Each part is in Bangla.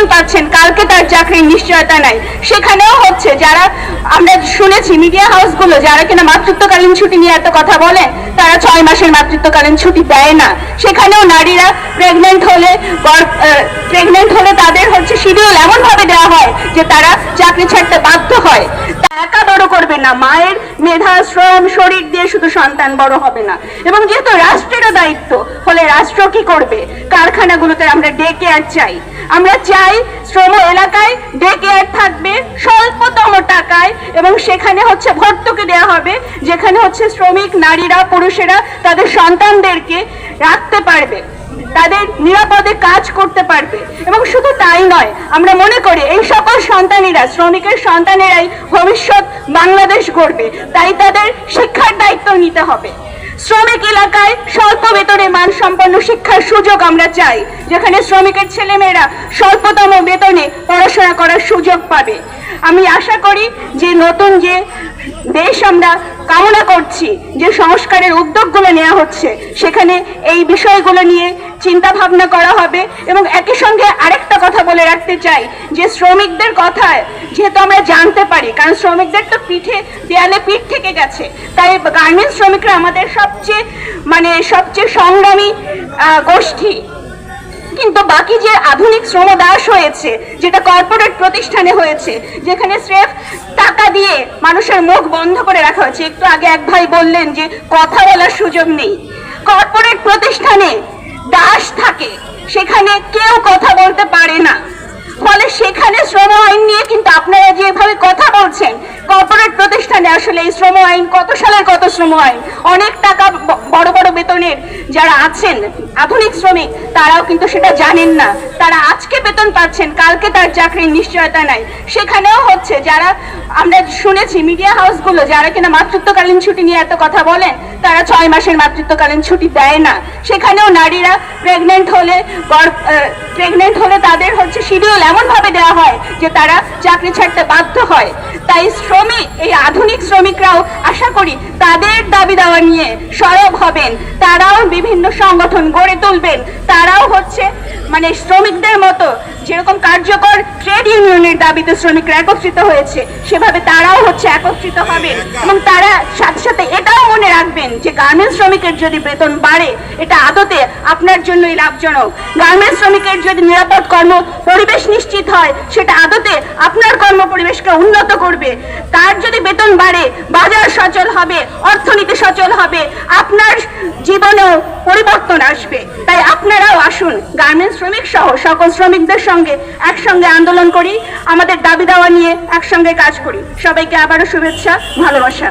বেতন পাচ্ছেন, কালকে তার চাকরির নিশ্চয়তা নাই। সেখানেও হচ্ছে যারা, আমরা শুনেছি মিডিয়া হাউসগুলো যারা কিনা মাতৃত্বকালীন ছুটি নিয়ে এত কথা বলে, তারা ছয় মাসের মাতৃত্বকালীন ছুটি দেয় না। সেখানেও নারীরা প্রেগনেন্ট হলে প্রেগনেন্ট হলে তাদের হচ্ছে শিডিউল এমন ভাবে দেওয়া হয় যে তারা চাকরি ছাড়তে বাধ্য হয়। একা বড় করবে না। মায়ের মেধা, শ্রম, শরীর দিয়ে শুধু সন্তান বড় হবে না। এবং যেহেতু রাষ্ট্রেরও দায়িত্ব, ফলে রাষ্ট্র কি করবে? কারখানাগুলোতে আমরা ডে কেয়ার চাই। আমরা চাই শ্রম এলাকায় ডে কেয়ার থাকবে, স্বল্পতম টাকায়, এবং সেখানে হচ্ছে ভর্তুকি দেওয়া হবে, যেখানে হচ্ছে শ্রমিক, নারীরা, পুরুষেরা তাদের সন্তানদেরকে রাখতে পারবে। তাদের নিরাপদে কাজ করতে পারবে। এবং শুধু তাই নয়, আমরা মনে করি এই সকল সন্তানেরা শ্রমিকের সন্তানেরাই ভবিষ্যৎ বাংলাদেশ গড়বে। তাই তাদের শিক্ষার দায়িত্ব নিতে হবে। শ্রমিক এলাকায় স্বল্প বেতনে মানসম্পন্ন শিক্ষার সুযোগ আমরা চাই, যেখানে শ্রমিকের ছেলেমেয়েরা স্বল্পতম বেতনে পড়াশোনা করার সুযোগ পাবে। আমি আশা করি যে নতুন যে দেশ আমরা কামনা করছি যে সংস্কারের উদ্যোগগুলো নেওয়া হচ্ছে, সেখানে এই বিষয়গুলো নিয়ে চিন্তা ভাবনা করা হবে এবং একই সঙ্গে আরেকটা কথা বলে রাখতে চাই, যে শ্রমিকদের কথায় যেহেতু আমরা জানতে পারি, কারণ শ্রমিকদের তো পিঠে, দেয়ালে পিঠ থেকে গেছে, তাই গার্মেন্টস শ্রমিকরা আমাদের সবচেয়ে মানে সবচেয়ে সংগ্রামী গোষ্ঠী। কিন্তু বাকি যে আধুনিক শ্রমদাস হয়েছে, যেটা কর্পোরেট প্রতিষ্ঠানে হয়েছে, যেখানে স্রেফ টাকা দিয়ে মানুষের মুখ বন্ধ করে রাখা হয়েছে। একটু আগে এক ভাই বললেন যে, কথা বলার সুযোগ নেই। কর্পোরেট প্রতিষ্ঠানে দাস থাকে, সেখানে কেউ কথা বলতে পারে না। ফলে সেখানে শ্রম আইন নিয়ে কিন্তু আপনারা যেভাবে কথা বলছেন আসলে এই শ্রম আইন কত সালের কত শ্রম আইন অনেক টাকা বড় বড় বেতনের যারা আছেন, আধুনিক শ্রমিক, তারাও কিন্তু সেটা জানেন না। তারা আজকে বেতন পাচ্ছেন, কালকে তার চাকরির নিশ্চয়তা নাই। সেখানেও হচ্ছে যারা, আমরা শুনেছি মিডিয়া হাউসগুলো যারা কিনা মাতৃত্বকালীন ছুটি নিয়ে এত কথা বলেন, তারা ছয় মাসের মাতৃত্বকালীন ছুটি দেয় না। সেখানেও নারীরা প্রেগনেন্ট হলে প্রেগনেন্ট হলে তাদের হচ্ছে শিডিউল এমনভাবে দেওয়া হয় যে তারা চাকরি ছাড়তে বাধ্য হয়। তাই শ্রমিক, এই আধুনিক শ্রমিকরাও আশা করি তাদের দাবি দাওয়া নিয়ে সরব হবেন। তারাও বিভিন্ন সংগঠন গড়ে তুলবেন। তারাও হচ্ছে মানে শ্রমিকদের মতো যেরকম কার্যকর ট্রেড ইউনিয়নের দাবিতে শ্রমিকরা একত্রিত হয়েছে, সেভাবে তারাও হচ্ছে একত্রিত হবেন। এবং তারা সাথে সাথে এটাও মনে রাখবেন যে গার্মেন্টস শ্রমিকের যদি বেতন বাড়ে, এটা আদতে আপনার জন্যই লাভজনক। গার্মেন্টস শ্রমিকের যদি নিরাপদ কর্ম পরিবেশ নিশ্চিত হয়, সেটা আদতে আপনার কর্ম পরিবেশকে উন্নত করবে। তার যদি বেতন বাড়ে, বাজার সচল হবে, অর্থনীতি সচল হবে, আপনার জীবনেও পরিবর্তন আসবে। তাই আপনারাও আসুন গার্মেন্টস শ্রমিক সহ সকল শ্রমিকদের সঙ্গে একসঙ্গে আন্দোলন করি, আমাদের দাবি দাওয়া নিয়ে একসঙ্গে কাজ করি। সবাইকে আবারও শুভেচ্ছা, ভালোবাসা।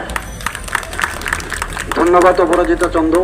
ধন্যবাদ অপরাজিতা চন্দ্র।